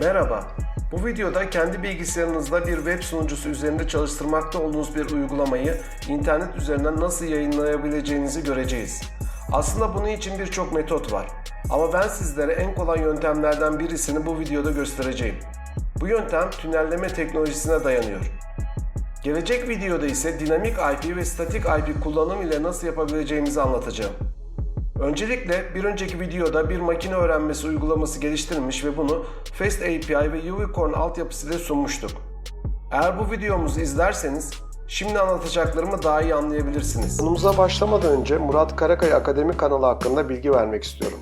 Merhaba. Bu videoda kendi bilgisayarınızda bir web sunucusu üzerinde çalıştırmakta olduğunuz bir uygulamayı internet üzerinden nasıl yayınlayabileceğinizi göreceğiz. Aslında bunun için birçok metot var. Ama ben sizlere en kolay yöntemlerden birisini bu videoda göstereceğim. Bu yöntem tünelleme teknolojisine dayanıyor. Gelecek videoda ise dinamik IP ve statik IP kullanım ile nasıl yapabileceğimizi anlatacağım. Öncelikle bir önceki videoda bir makine öğrenmesi uygulaması geliştirmiş ve bunu Fast API ve Unicorn altyapısı ile sunmuştuk. Eğer bu videomuzu izlerseniz şimdi anlatacaklarımı daha iyi anlayabilirsiniz. Konumuza başlamadan önce Murat Karakaya Akademi kanalı hakkında bilgi vermek istiyorum.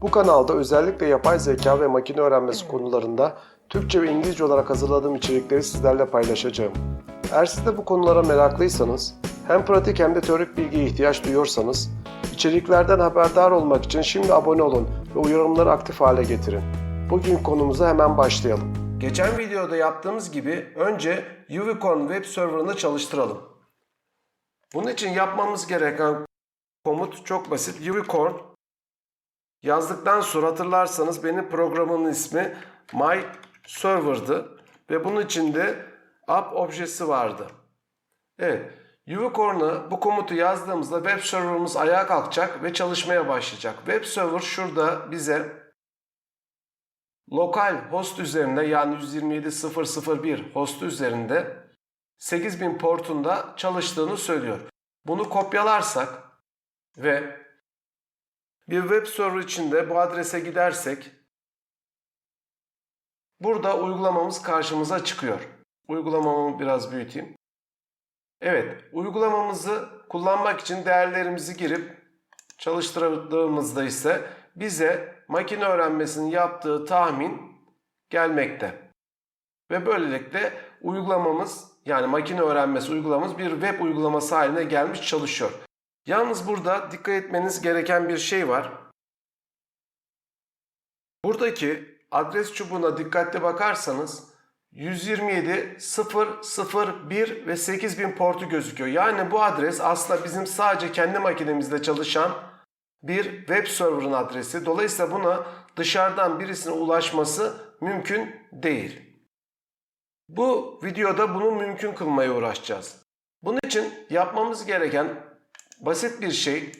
Bu kanalda özellikle yapay zeka ve makine öğrenmesi konularında Türkçe ve İngilizce olarak hazırladığım içerikleri sizlerle paylaşacağım. Eğer siz de bu konulara meraklıysanız, hem pratik hem de teorik bilgiye ihtiyaç duyuyorsanız, içeriklerden haberdar olmak için şimdi abone olun ve uyarımları aktif hale getirin. Bugün konumuza hemen başlayalım. Geçen videoda yaptığımız gibi önce Uvicorn web server'ını çalıştıralım. Bunun için yapmamız gereken komut çok basit. Uvicorn yazdıktan sonra hatırlarsanız benim programımın ismi My Server'dı ve bunun içinde app objesi vardı. Evet, Uvicorn'a bu komutu yazdığımızda web server'ımız ayağa kalkacak ve çalışmaya başlayacak. Web server şurada bize lokal host üzerinde yani 127.0.0.1 host üzerinde 8000 portunda çalıştığını söylüyor. Bunu kopyalarsak ve bir web server içinde bu adrese gidersek burada uygulamamız karşımıza çıkıyor. Uygulamamı biraz büyüteyim. Evet, uygulamamızı kullanmak için değerlerimizi girip çalıştırdığımızda ise bize makine öğrenmesinin yaptığı tahmin gelmekte. Ve böylelikle uygulamamız yani makine öğrenmesi uygulamamız bir web uygulaması haline gelmiş çalışıyor. Yalnız burada dikkat etmeniz gereken bir şey var. Buradaki adres çubuğuna dikkatli bakarsanız 127 001 ve 8000 portu gözüküyor. Yani bu adres aslında bizim sadece kendi makinemizde çalışan bir web server'ın adresi. Dolayısıyla buna dışarıdan birisine ulaşması mümkün değil. Bu videoda bunu mümkün kılmaya uğraşacağız. Bunun için yapmamız gereken basit bir şey,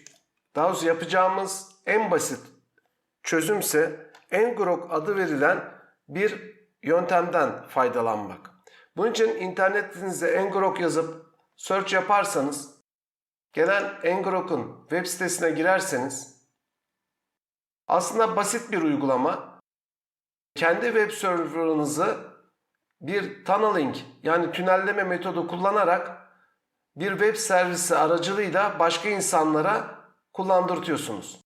daha doğrusu yapacağımız en basit çözümse ngrok adı verilen bir yöntemden faydalanmak. Bunun için internetinize ngrok yazıp search yaparsanız gelen ngrok'un web sitesine girerseniz aslında basit bir uygulama. Kendi web server'ınızı bir tunneling yani tünelleme metodu kullanarak bir web servisi aracılığıyla başka insanlara kullandırtıyorsunuz.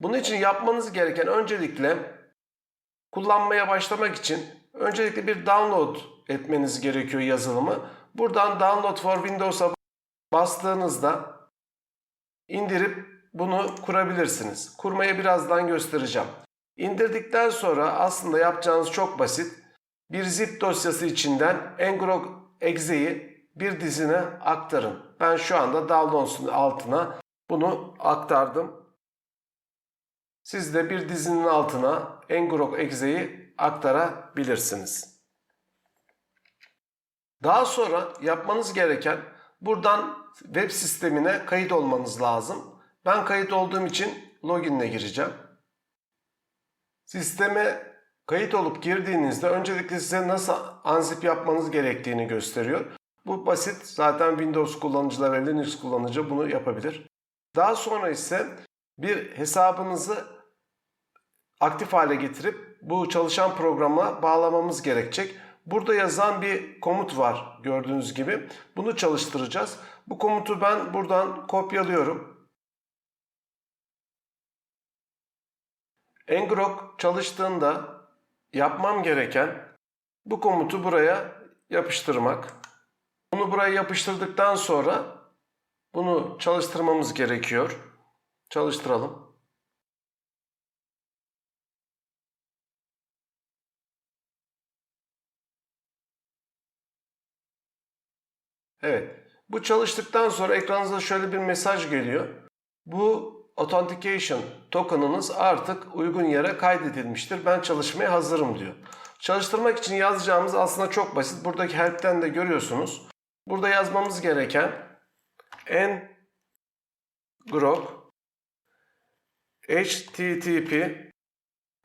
Bunun için yapmanız gereken öncelikle kullanmaya başlamak için öncelikle bir download etmeniz gerekiyor yazılımı. Buradan download for Windows'a bastığınızda indirip bunu kurabilirsiniz. Kurmayı birazdan göstereceğim. İndirdikten sonra aslında yapacağınız çok basit. Bir zip dosyası içinden ngrok exe'yi bir dizine aktarın. Ben şu anda downloads'un altına bunu aktardım. Siz de bir dizinin altına ngrok exe'yi aktarabilirsiniz. Daha sonra yapmanız gereken buradan web sistemine kayıt olmanız lazım. Ben kayıt olduğum için login'le gireceğim. Sisteme kayıt olup girdiğinizde öncelikle size nasıl unzip yapmanız gerektiğini gösteriyor. Bu basit. Zaten Windows kullanıcılar ve Linux kullanıcı bunu yapabilir. Daha sonra ise bir hesabınızı aktif hale getirip bu çalışan programa bağlamamız gerekecek. Burada yazan bir komut var gördüğünüz gibi. Bunu çalıştıracağız. Bu komutu ben buradan kopyalıyorum. ngrok çalıştığında yapmam gereken bu komutu buraya yapıştırmak. Bunu buraya yapıştırdıktan sonra bunu çalıştırmamız gerekiyor. Çalıştıralım. Evet. Bu çalıştıktan sonra ekranınıza şöyle bir mesaj geliyor. Bu authentication token'ınız artık uygun yere kaydedilmiştir. Ben çalışmaya hazırım diyor. Çalıştırmak için yazacağımız aslında çok basit. Buradaki help'ten de görüyorsunuz. Burada yazmamız gereken en grok http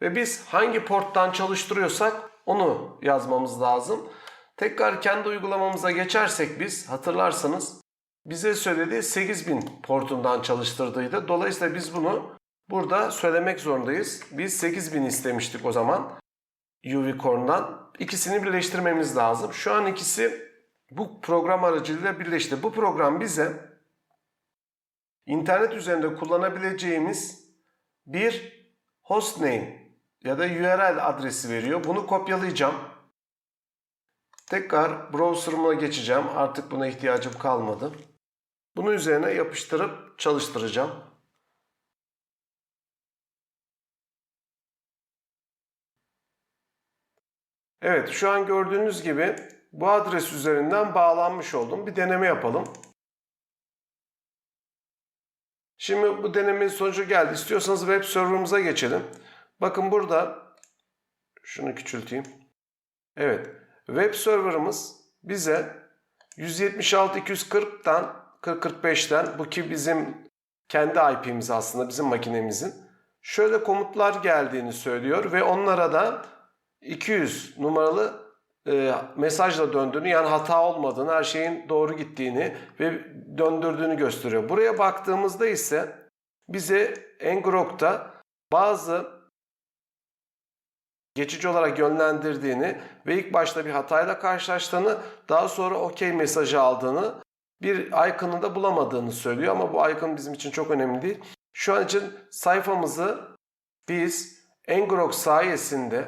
ve biz hangi porttan çalıştırıyorsak onu yazmamız lazım. Tekrar kendi uygulamamıza geçersek biz hatırlarsanız bize söylediği 8000 portundan çalıştırdıydı. Dolayısıyla biz bunu burada söylemek zorundayız. Biz 8000 istemiştik o zaman UVCorn'dan. İkisini birleştirmemiz lazım. Şu an ikisi bu program aracılığıyla birleşti. Bu program bize internet üzerinde kullanabileceğimiz bir hostname ya da URL adresi veriyor. Bunu kopyalayacağım. Tekrar browser'ıma geçeceğim. Artık buna ihtiyacım kalmadı. Bunu üzerine yapıştırıp çalıştıracağım. Evet şu an gördüğünüz gibi bu adres üzerinden bağlanmış oldum. Bir deneme yapalım. Şimdi bu denemenin sonucu geldi. İstiyorsanız web server'ımıza geçelim. Bakın burada şunu küçülteyim. Evet. Web server'ımız bize 176.240'tan 4045'ten bu ki bizim kendi IP'miz aslında bizim makinemizin şöyle komutlar geldiğini söylüyor ve onlara da 200 numaralı e, mesajla döndüğünü yani hata olmadığını, her şeyin doğru gittiğini ve döndürdüğünü gösteriyor. Buraya baktığımızda ise bize Ngrok'ta bazı geçici olarak yönlendirdiğini ve ilk başta bir hatayla karşılaştığını, daha sonra OK mesajı aldığını, bir icon'ı da bulamadığını söylüyor ama bu icon bizim için çok önemli değil. Şu an için sayfamızı biz Ngrok sayesinde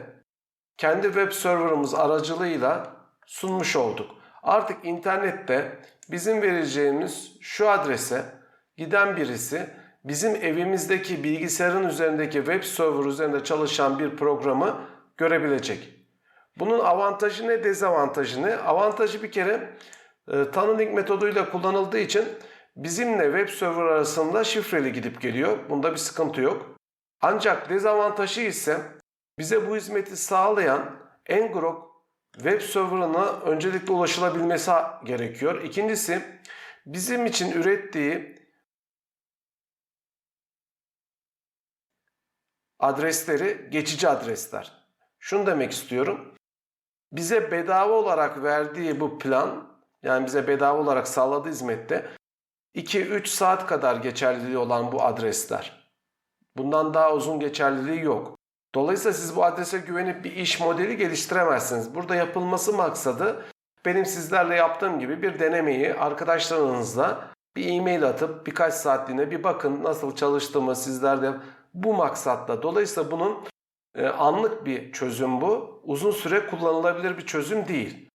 kendi web serverımız aracılığıyla sunmuş olduk. Artık internette bizim vereceğimiz şu adrese giden birisi bizim evimizdeki bilgisayarın üzerindeki web server üzerinde çalışan bir programı görebilecek. Bunun avantajı ne, dezavantajı ne? Avantajı bir kere e, tunneling metoduyla kullanıldığı için bizimle web server arasında şifreli gidip geliyor. Bunda bir sıkıntı yok. Ancak dezavantajı ise bize bu hizmeti sağlayan Ngrok web server'ına öncelikle ulaşılabilmesi gerekiyor. İkincisi bizim için ürettiği adresleri geçici adresler. Şunu demek istiyorum. Bize bedava olarak verdiği bu plan yani bize bedava olarak sağladığı hizmette 2-3 saat kadar geçerliliği olan bu adresler. Bundan daha uzun geçerliliği yok. Dolayısıyla siz bu adrese güvenip bir iş modeli geliştiremezsiniz. Burada yapılması maksadı benim sizlerle yaptığım gibi bir denemeyi arkadaşlarınızla bir e-mail atıp birkaç saatliğine bir bakın nasıl çalıştığımı sizler de bu maksatla. Dolayısıyla bunun e, anlık bir çözüm bu. Uzun süre kullanılabilir bir çözüm değil.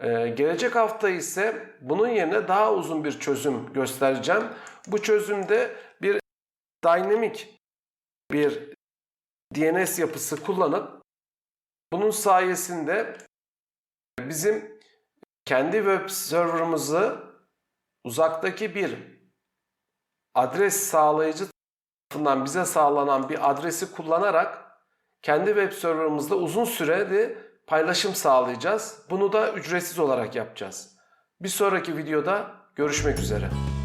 E, gelecek hafta ise bunun yerine daha uzun bir çözüm göstereceğim. Bu çözümde bir dynamic bir DNS yapısı kullanıp bunun sayesinde bizim kendi web serverımızı uzaktaki bir adres sağlayıcı tarafından bize sağlanan bir adresi kullanarak kendi web serverımızda uzun süreli paylaşım sağlayacağız. Bunu da ücretsiz olarak yapacağız. Bir sonraki videoda görüşmek üzere.